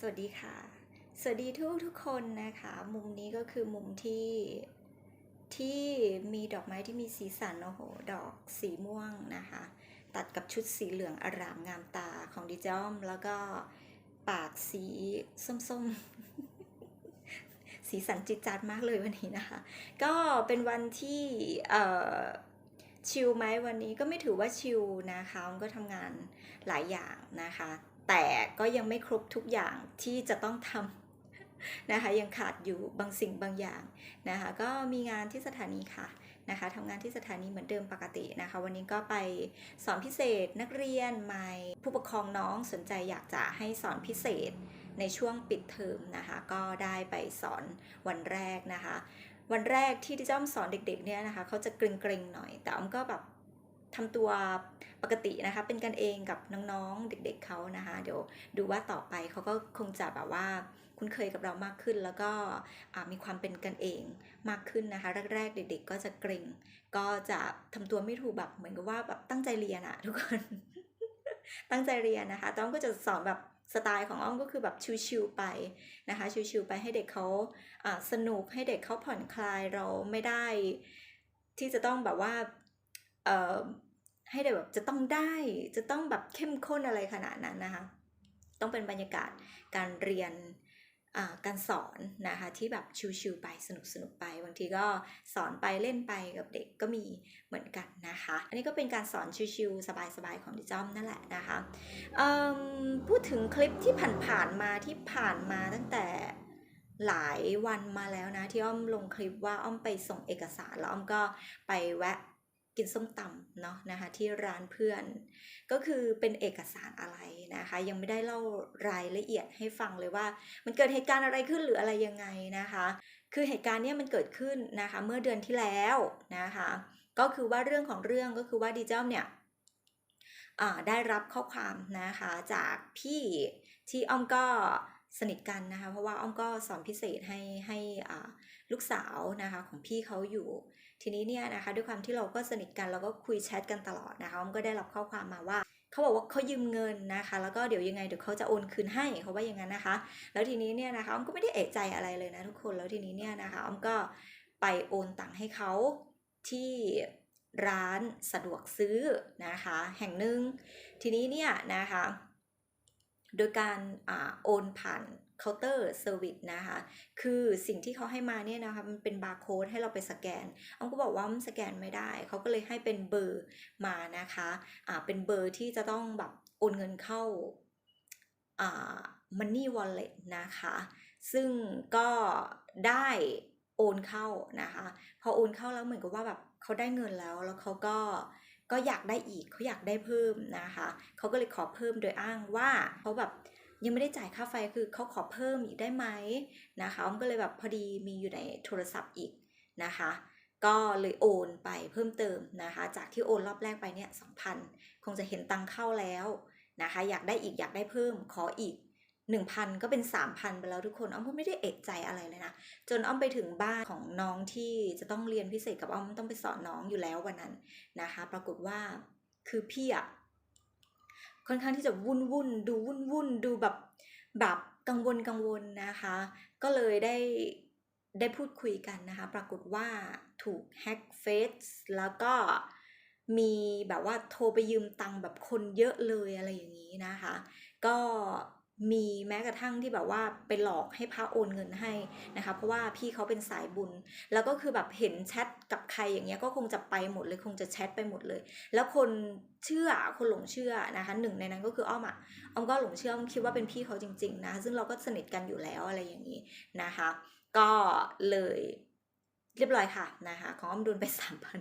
สวัสดีค่ะ สวัสดีทุกทุกคนนะคะ มุมนี้ก็คือมุมที่ที่มีดอกไม้ที่มีสีสันโอ้โห ดอกสีม่วงนะคะ ตัดกับชุดสีเหลืองอร่ามงามตาของดิจอม แล้วก็ปากสีส้มๆ สีสันจิตจัดมากเลยวันนี้นะคะ ก็เป็นวันที่เอ่อชิลไหมวันนี้ก็ไม่ถือว่าชิลนะคะมันก็ทำงานหลายอย่างนะคะ แต่ก็ยังไม่ครบทุกอย่างที่จะต้องทำนะคะยังขาดอยู่บางสิ่งบางอย่างนะคะก็มีงานที่สถานีค่ะนะคะทำงานที่สถานีเหมือนเดิมปกตินะคะ วันนี้ก็ไปสอนพิเศษนักเรียนใหม่ผู้ปกครองน้องสนใจอยากจะให้สอนพิเศษในช่วงปิดเทอมนะคะก็ได้ไปสอนวันแรกนะคะ วันแรกที่ดิจ้อมสอนเด็กๆเนี่ยนะคะเขาจะเกรงๆหน่อย แต่อ้อมก็แบบ ทำตัวปกตินะคะ เป็นกันเองกับน้องๆเด็กๆเขานะคะ เดี๋ยวดูว่าต่อไปเขาก็คงจะแบบว่าคุ้นเคยกับเรามากขึ้น แล้วก็มีความเป็นกันเองมากขึ้นนะคะ แรกๆ เด็ก ๆ ก็จะเกรงก็จะทำตัวไม่ถูกแบบเหมือนกับว่าแบบตั้งใจเรียนอะทุกคน ตั้งใจเรียนนะคะต่อ้อมก็จะสอนแบบสไตล์ของอ้อมก็คือแบบชิวๆไปนะคะ ชิวๆไปให้เด็กเขาสนุกให้เด็กเขาผ่อนคลายเราไม่ได้ ที่จะต้องแบบว่า ให้เด็กแบบจะต้องได้จะต้องแบบเข้มข้นอะไรขนาดนั้นนะคะ ต้องเป็นบรรยากาศการเรียนการสอนนะคะที่แบบชิวๆไปสนุกๆไปบางทีก็สอนไปเล่นไปกับเด็กก็มีเหมือนกันนะคะ อันนี้ก็เป็นการสอนชิวๆสบายๆของดิจอมนั่นแหละนะคะพูดถึงคลิปที่ผ่านๆมาที่ผ่านมาตั้งแต่หลายวันมาแล้วนะที่อ้อมลงคลิปว่าอ้อมไปส่งเอกสารแล้วอ้อมก็ไปแวะ กินส้มตำเนาะนะคะที่ร้านเพื่อน ก็คือเป็นเอกสารอะไรนะคะ ยังไม่ได้เล่ารายละเอียดให้ฟังเลยว่า มันเกิดเหตุการณ์อะไรขึ้นหรืออะไรยังไงนะคะ คือเหตุการณ์เนี้ยมันเกิดขึ้นนะคะเมื่อเดือนที่แล้วนะคะ ก็คือว่าเรื่องของเรื่องก็คือว่าดิจิทัลเนี่ยได้รับข้อความนะคะจากพี่ที่อ้อมก็สนิทกันนะคะเพราะว่าอ้อมก็สอนพิเศษให้ให้ลูกสาวนะคะของพี่เขาอยู่ ทีนี้เนี่ยนะคะด้วยความที่เราก็สนิทกันเราก็คุยแชทกันตลอดนะคะอ้อมก็ได้รับข้อความมาว่าเขาบอกว่าเขายืมเงินนะคะ แล้วก็เดี๋ยวยังไงเดี๋ยวเขาจะโอนคืนให้เขาว่าอย่างนั้นนะคะ แล้วทีนี้เนี่ยนะคะอ้อมก็ไม่ได้เอะใจอะไรเลยนะทุกคนแล้วทีนี้เนี่ยนะคะอ้อมก็ไปโอนตังค์ให้เขาที่ร้านสะดวกซื้อนะคะ แห่งหนึ่งทีนี้เนี่ยนะคะ โดยการอ่าโอนผ่าน เคาน์เตอร์เซอร์วิสนะคะ คือสิ่งที่เขาให้มาเนี่ยนะคะ มันเป็นบาร์โค้ดให้เราไปสแกนอ้อมก็บอกว่ามันสแกนไม่ได้ เขาก็เลยให้เป็นเบอร์มานะคะ อ่า เป็นเบอร์ที่จะต้องแบบโอนเงินเข้า อ่า Money Wallet นะคะ ซึ่งก็ได้โอนเข้านะคะ พอโอนเข้าแล้วเหมือนกับว่าแบบเขาได้เงินแล้ว แล้วเขาก็ก็อยากได้อีกเขาอยากได้เพิ่มนะคะ เขาก็เลยขอเพิ่มโดยอ้างว่าเขาแบบ ยังไม่ได้จ่ายค่าไฟคือเขาขอเพิ่มอีกได้ไหมนะคะอ้อมก็เลยแบบพอดีมีอยู่ในโทรศัพท์อีกนะคะ ก็เลยโอนไปเพิ่มเติมนะคะ จากที่โอนรอบแรกไปเนี่ยสองพันคงจะเห็นตังเข้าแล้วนะคะ อยากได้อีกอยากได้เพิ่มขออีก 1,000 ก็เป็น 3,000 ไปแล้วทุกคนอ้อมก็ไม่ได้เอะใจอะไรเลยนะ จนอ้อมไปถึงบ้านของน้องที่จะต้องเรียนพิเศษกับอ้อมต้องไปสอนน้องอยู่แล้ววันนั้นนะคะ ปรากฏว่าคือพี่อะ ค่อนข้างที่จะวุ่นวุ่นดูวุ่นวุ่นดูแบบแบบกังวลกังวลนะคะ ก็เลยได้ได้พูดคุยกันนะคะ ปรากฏว่าถูกแฮ็กเฟซแล้วก็มีแบบว่าโทรไปยืมตังค์แบบคนเยอะเลยอะไรอย่างนี้นะคะ ก็ มีแม้กระทั่งที่แบบว่าไปหลอกให้พระโอนเงินให้นะคะ เพราะว่าพี่เขาเป็นสายบุญ แล้วก็คือแบบเห็นแชทกับใครอย่างเงี้ยก็คงจะไปหมดเลยคงจะแชทไปหมดเลย แล้วคนเชื่อคนหลงเชื่อนะคะหนึ่งในนั้นก็คืออ้อมอะอ้อมก็หลงเชื่ออ้อมคิดว่าเป็นพี่เขาจริง ๆ นะ ซึ่งเราก็สนิทกันอยู่แล้วอะไรอย่างนี้นะคะ ก็เลยเรียบร้อยค่ะนะคะของอ้อมโดนไปสามพัน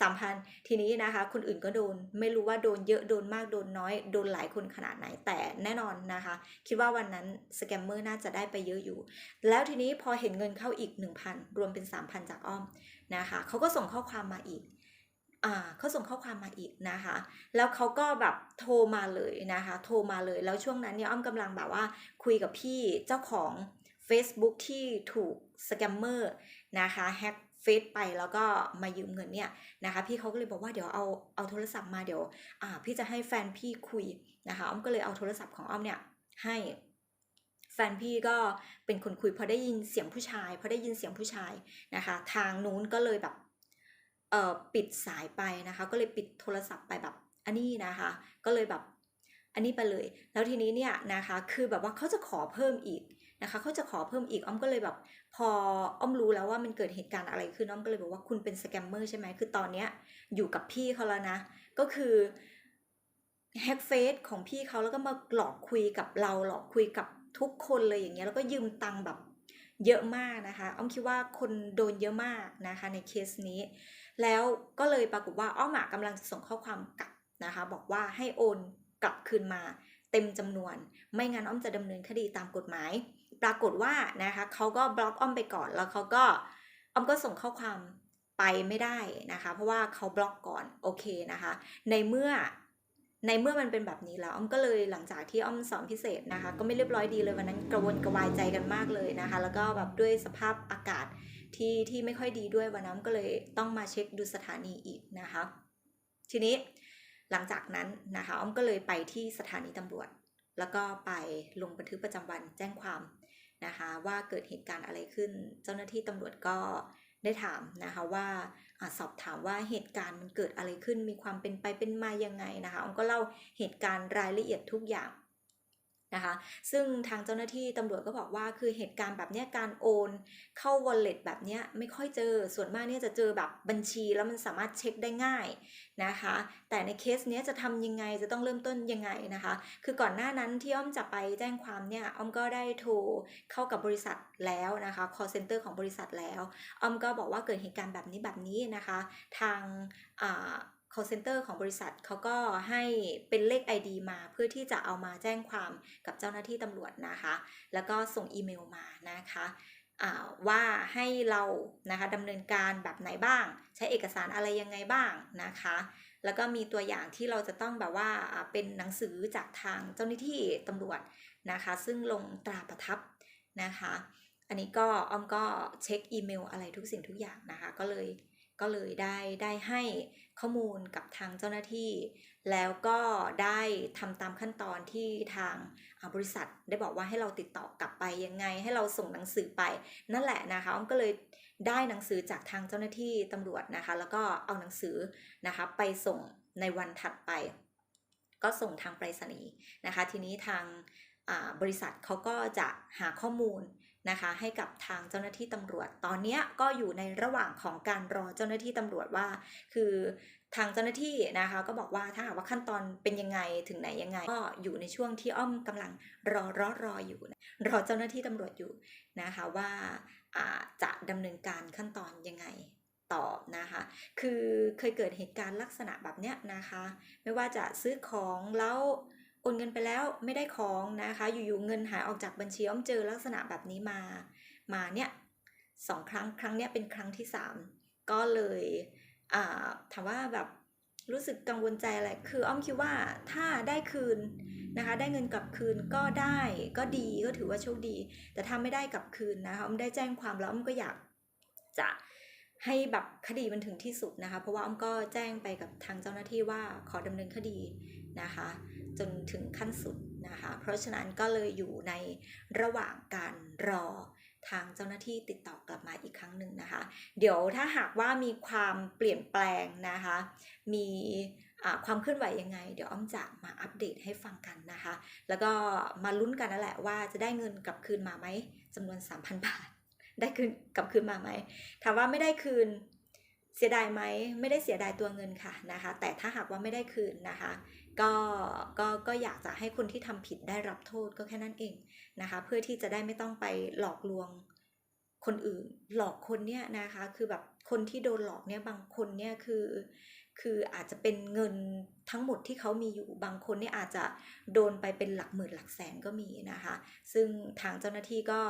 สามพันทีนี้นะคะ คนอื่นก็โดนไม่รู้ว่าโดนเยอะโดนมากโดนน้อย โดนหลายคนขนาดไหนแต่แน่นอนนะคะ คิดว่าวันนั้นสแกมเมอร์น่าจะได้ไปเยอะอยู่ แล้วทีนี้พอเห็นเงินเข้าอีก 1,000 รวมเป็น 3,000 จากอ้อมนะคะเขาก็ส่งข้อความมาอีกอ่าเขาส่งข้อความมาอีกนะคะ แล้วเขาก็แบบโทรมาเลยนะคะ โทรมาเลยแล้วช่วงนั้นเนี่ยอ้อมกำลังแบบว่าคุยกับพี่เจ้าของ Facebook ที่ถูกสแกมเมอร์นะคะแฮก ฟซไปแล้วก็มายืมเงินเนี่ยนะคะพี่เขาก็เลยบอกว่าเดี๋ยวเอาเอาโทรศัพท์มาเดี๋ยวอ่าพี่จะให้แฟนพี่คุยนะคะอ้อมก็เลยเอาโทรศัพท์ของอ้อมเนี่ยให้แฟนพี่ก็เป็นคนคุยพอได้ยินเสียงผู้ชายพอได้ยินเสียงผู้ชายนะคะทางนู้นก็เลยแบบเอ่อปิดสายไปนะคะ ก็เลยปิดโทรศัพท์ไปแบบอันนี้นะคะ ก็เลยแบบอันนี้ไปเลย แล้วทีนี้เนี่ยนะคะคือแบบว่าเขาจะขอเพิ่มอีก นะคะเขาจะขอเพิ่มอีกอ้อมก็เลยแบบ พออ้อมรู้แล้วว่ามันเกิดเหตุการณ์อะไรขึ้นอ้อมก็เลยบอกว่าคุณเป็นสแกมเมอร์ใช่ไหมคือตอนเนี้ยอยู่กับพี่เขาแล้วนะ ก็คือแฮกเฟซของพี่เขาแล้วก็มาหลอกคุยกับเราหลอกคุยกับทุกคนเลยอย่างเงี้ยแล้วก็ยืมตังค์แบบเยอะมากนะคะ อ้อมคิดว่าคนโดนเยอะมากนะคะในเคสนี้ แล้วก็เลยปรากฏว่าอ้อมอะกำลังจะส่งข้อความกลับนะคะ บอกว่าให้โอนกลับคืนมาเต็มจำนวน ไม่งั้นอ้อมจะดำเนินคดีตามกฎหมาย ปรากฏว่านะคะเขาก็บล็อกอ้อมไปก่อน แล้วเขาก็อ้อมก็ส่งข้อความไปไม่ได้นะคะ เพราะว่าเขาบล็อกก่อนโอเคนะคะ ในเมื่อในเมื่อมันเป็นแบบนี้แล้วอ้อมก็เลยหลังจากที่อ้อมสอนพิเศษนะคะ ก็ไม่เรียบร้อยดีเลยวันนั้นกระวนกระวายใจกันมากเลยนะคะ แล้วก็แบบด้วยสภาพอากาศที่ที่ไม่ค่อยดีด้วยวันนั้นก็เลยต้องมาเช็คดูสถานีอีกนะคะ ทีนี้หลังจากนั้นนะคะอ้อมก็เลยไปที่สถานีตำรวจ แล้วก็ไปลงบันทึกประจำวันแจ้งความ นะคะว่าเกิดเหตุการณ์อะไรขึ้น เจ้าหน้าที่ตำรวจก็ได้ถามนะคะว่าอสอบถามว่าเหตุการณ์มันเกิดอะไรขึ้นมีความเป็นไปเป็นมายังไงนะคะออมก็เล่าเหตุการณ์รายละเอียดทุกอย่าง นะคะ ซึ่งทางเจ้าหน้าที่ตำรวจก็บอกว่าคือเหตุการณ์แบบนี้การโอนเข้า wallet แบบนี้ไม่ค่อยเจอ ส่วนมากเนี่ยจะเจอแบบบัญชีแล้วมันสามารถเช็คได้ง่ายนะคะ แต่ในเคสเนี้ยจะทำยังไงจะต้องเริ่มต้นยังไงนะคะ คือก่อนหน้านั้นที่อ้อมจะไปแจ้งความเนี่ยอ้อมก็ได้โทรเข้ากับบริษัทแล้วนะคะ call center ของบริษัทแล้วอ้อมก็บอกว่าเกิดเหตุการณ์แบบนี้แบบนี้นะคะ ทางอ่า call center ของบริษัทเขาก็ให้เป็นเลข ID มาเพื่อที่จะเอามาแจ้งความกับเจ้าหน้าที่ตำรวจนะคะ แล้วก็ส่งอีเมลมานะคะอ่าว่าให้เรานะคะดำเนินการแบบไหนบ้าง ใช้เอกสารอะไรยังไงบ้างนะคะ แล้วก็มีตัวอย่างที่เราจะต้องแบบว่าอ่าเป็นหนังสือจากทางเจ้าหน้าที่ตำรวจนะคะ ซึ่งลงตราประทับนะคะ อันนี้ก็อ้อมก็เช็คอีเมลอะไรทุกสิ่งทุกอย่างนะคะ ก็เลย ก็เลยได้ได้ให้ข้อมูลกับทางเจ้าหน้าที่ แล้วก็ได้ทำตามขั้นตอนที่ทางบริษัทได้บอกว่าให้เราติดต่อกลับไปยังไง ให้เราส่งหนังสือไป นั่นแหละนะคะอ้อมก็เลยได้หนังสือจากทางเจ้าหน้าที่ตำรวจนะคะ แล้วก็เอาหนังสือนะคะไปส่งในวันถัดไป ก็ส่งทางไปรษณีย์นะคะ ทีนี้ทางบริษัทเขาก็จะหาข้อมูล นะคะให้กับทางเจ้าหน้าที่ตำรวจ ตอนนี้ก็อยู่ในระหว่างของการรอเจ้าหน้าที่ตำรวจว่า คือทางเจ้าหน้าที่นะคะก็บอกว่าถ้าหากว่าขั้นตอนเป็นยังไงถึงไหนยังไง ก็อยู่ในช่วงที่อ้อมกำลังรอรอรออยู่รอเจ้าหน้าที่ตำรวจอยู่นะคะว่าจะดำเนินการขั้นตอนยังไงต่อนะคะ คือเคยเกิดเหตุการณ์ลักษณะแบบเนี้ยนะคะ ไม่ว่าจะซื้อของแล้ว โอนเงินไปแล้วไม่ได้ของนะคะ อยู่ๆเงินหายออกจากบัญชีอ้อมเจอลักษณะแบบนี้มา มาเนี่ยสองครั้งครั้งเนี้ยเป็นครั้งที่สามก็เลยอ่าถามว่าแบบรู้สึกกังวลใจอะไรคืออ้อมคิดว่าถ้าได้คืนนะคะได้เงินกลับคืนก็ได้ก็ดีก็ถือว่าโชคดี แต่ถ้าไม่ได้กลับคืนนะคะอ้อมได้แจ้งความแล้วอ้อมก็อยากจะ ให้แบบคดีมันถึงที่สุดนะคะ เพราะว่าอ้อมก็แจ้งไปกับทางเจ้าหน้าที่ว่าขอดำเนินคดีนะคะ จนถึงขั้นสุดนะคะ เพราะฉะนั้นก็เลยอยู่ในระหว่างการรอทางเจ้าหน้าที่ติดต่อกลับมาอีกครั้งหนึ่งนะคะ เดี๋ยวถ้าหากว่ามีความเปลี่ยนแปลงนะคะ มีความเคลื่อนไหวยังไง เดี๋ยวอ้อมจะมาอัปเดตให้ฟังกันนะคะ แล้วก็มาลุ้นกันนั่นแหละว่าจะได้เงินกลับคืนมาไหมจำนวน 3,000 บาท ได้คืนกลับคืนมาไหมถามว่าไม่ได้คืนเสียดายไหมไม่ได้เสียดายตัวเงินค่ะนะคะ แต่ถ้าหากว่าไม่ได้คืนนะคะ ก็ก็ก็อยากจะให้คนที่ทำผิดได้รับโทษก็แค่นั้นเองนะคะ เพื่อที่จะได้ไม่ต้องไปหลอกลวงคนอื่น หลอกคนเนี่ยนะคะ คือแบบคนที่โดนหลอกเนี่ยบางคนเนี่ยคือคืออาจจะเป็นเงินทั้งหมดที่เขามีอยู่บางคนเนี่ยอาจจะโดนไปเป็นหลักหมื่นหลักแสนก็มีนะคะ ซึ่งทางเจ้าหน้าที่ก็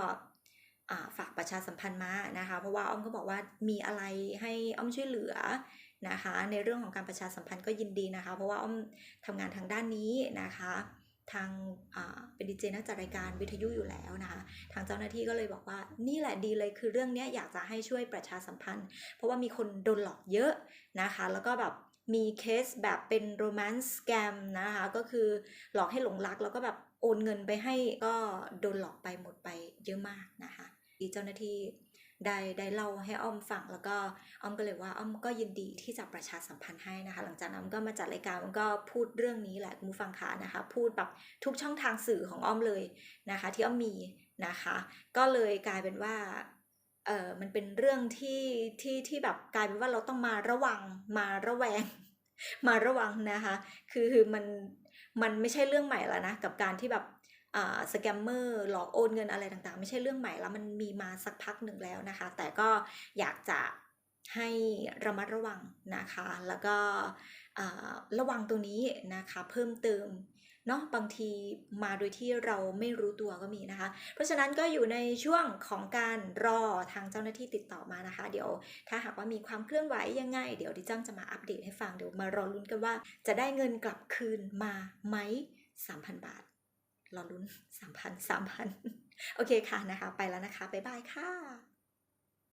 ฝากประชาสัมพันธ์มานะคะ เพราะว่าอ้อมก็บอกว่ามีอะไรให้อ้อมช่วยเหลือนะคะ ในเรื่องของการประชาสัมพันธ์ก็ยินดีนะคะ เพราะว่าอ้อมทำงานทางด้านนี้นะคะทางเป็นดีเจนักจัดรายการวิทยุอยู่แล้วนะคะ ทางเจ้าหน้าที่ก็เลยบอกว่านี่แหละดีเลยคือเรื่องนี้อยากจะให้ช่วยประชาสัมพันธ์ เพราะว่ามีคนโดนหลอกเยอะนะคะ แล้วก็แบบมีเคสแบบเป็นโรแมนต์สแกมนะคะก็คือหลอกให้หลงรักแล้วก็แบบโอนเงินไปให้ก็โดนหลอกไปหมดไปเยอะมากนะคะ ดีเจ้าหน้าที่ได้ได้เล่าให้อ้อมฟังแล้วก็อ้อมก็เลยว่าอ้อมก็ยินดีที่จะประชาสัมพันธ์ให้นะคะ หลังจากนั้นก็มาจัดรายการมันก็พูดเรื่องนี้แหละคุณผู้ฟังคะนะคะ พูดแบบทุกช่องทางสื่อของอ้อมเลยนะคะ ที่อ้อมมีนะคะ ก็เลยกลายเป็นว่าเออมันเป็นเรื่องที่ที่ที่แบบกลายเป็นว่าเราต้องมาระวังมาระแวง มาระวังนะคะ คือคือมันมันไม่ใช่เรื่องใหม่แล้วนะกับการที่แบบ สแกมเมอร์หลอกโอนเงินอะไรต่างๆ ไม่ใช่เรื่องใหม่แล้วมันมีมาสักพักหนึ่งแล้วนะคะ แต่ก็อยากจะให้ระมัดระวังนะคะ แล้วก็ระวังตรงนี้นะคะเพิ่มเติมเนาะบางทีมาโดยที่เราไม่รู้ตัวก็มีนะคะ เพราะฉะนั้นก็อยู่ในช่วงของการรอทางเจ้าหน้าที่ติดต่อมานะคะ เดี๋ยวถ้าหากว่ามีความเคลื่อนไหวยังไง เดี๋ยวดิจังจะมาอัปเดตให้ฟังเดี๋ยวมารอลุ้นกันว่า จะได้เงินกลับคืนมาไหม3,000 บาท รอลุ้นสามพันสามพันโอเคค่ะนะคะ ไปแล้วนะคะ บ๊ายบายค่ะ